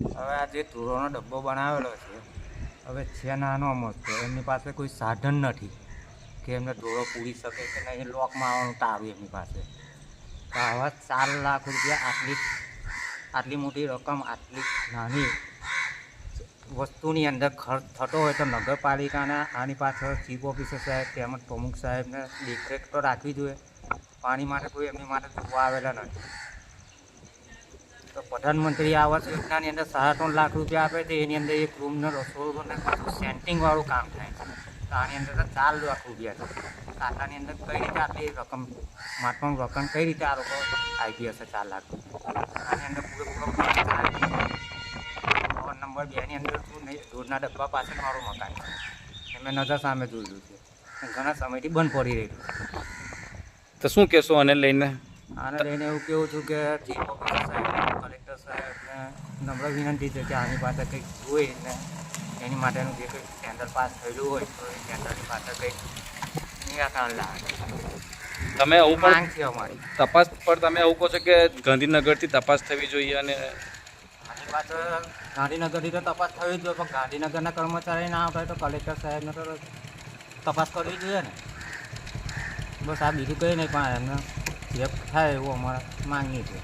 હવે આ જે ધૂળોનો ડબ્બો બનાવેલો છે, હવે છે નાનો મોટો એમની પાસે કોઈ સાધન નથી કે એમને ધોળો પૂરી શકે કે નહીં. લોકમાં આવવાનું તારું એમની પાસે. તો આવા ચાર લાખ રૂપિયા આટલી આટલી મોટી રકમ, આટલી નાની વસ્તુની અંદર ખર્ચ થતો હોય તો નગરપાલિકાના, આની પાછળ ચીફ ઓફિસર સાહેબ તેમજ પ્રમુખ સાહેબને દેખરેખ તો રાખવી જોઈએ. પાણી માટે કોઈ એમની માટે જોવા આવેલા નથી. તો પ્રધાનમંત્રી આવાસ યોજનાની અંદર સાડા ત્રણ લાખ રૂપિયા આપે છે. એની અંદર એક રૂમનો રસોડું સેન્ટિંગવાળું કામ થાય તો આની અંદર ચાર લાખ રૂપિયા છે. આટલાની અંદર કઈ રીતે આટલી રકમ માટવાનું રકમ કઈ રીતે આ લોકો આવી હશે ચાર લાખ આની અંદર પૂરેપૂરો. નંબર બેની અંદર શું નહીં દૂરના ડબ્બા પાસે મારું મકાન છે. મેં નજર સામે જોયું છે. ઘણા સમયથી બંધ પડી રહ્યું તો શું કહેશો આને લઈને? આને લઈને એવું કેવું છું કે ચીફ ઓફિસર સાહેબ કલેક્ટર સાહેબને નમ્ર વિનંતી છે કે આની પાસે કંઈક જોઈ ને એની માટેનું જે કંઈક ટેન્ડર પાસ થયેલું હોય તો એ ટેન્ડરની પાસે કંઈક નિરાકરણ લાવે. તમે આવું પણ છે અમારી. તપાસ પર તમે એવું કહો છો કે ગાંધીનગરથી તપાસ થવી જોઈએ અને આની પાસે ગાંધીનગરથી તો તપાસ થવી જ જોઈએ પણ ગાંધીનગરના કર્મચારી ના હોય તો કલેક્ટર સાહેબને તો તપાસ કરવી જોઈએ ને. બસ આ બીજું કંઈ નહીં પણ એમને เสียบไทยว่องมา มากนิดเลย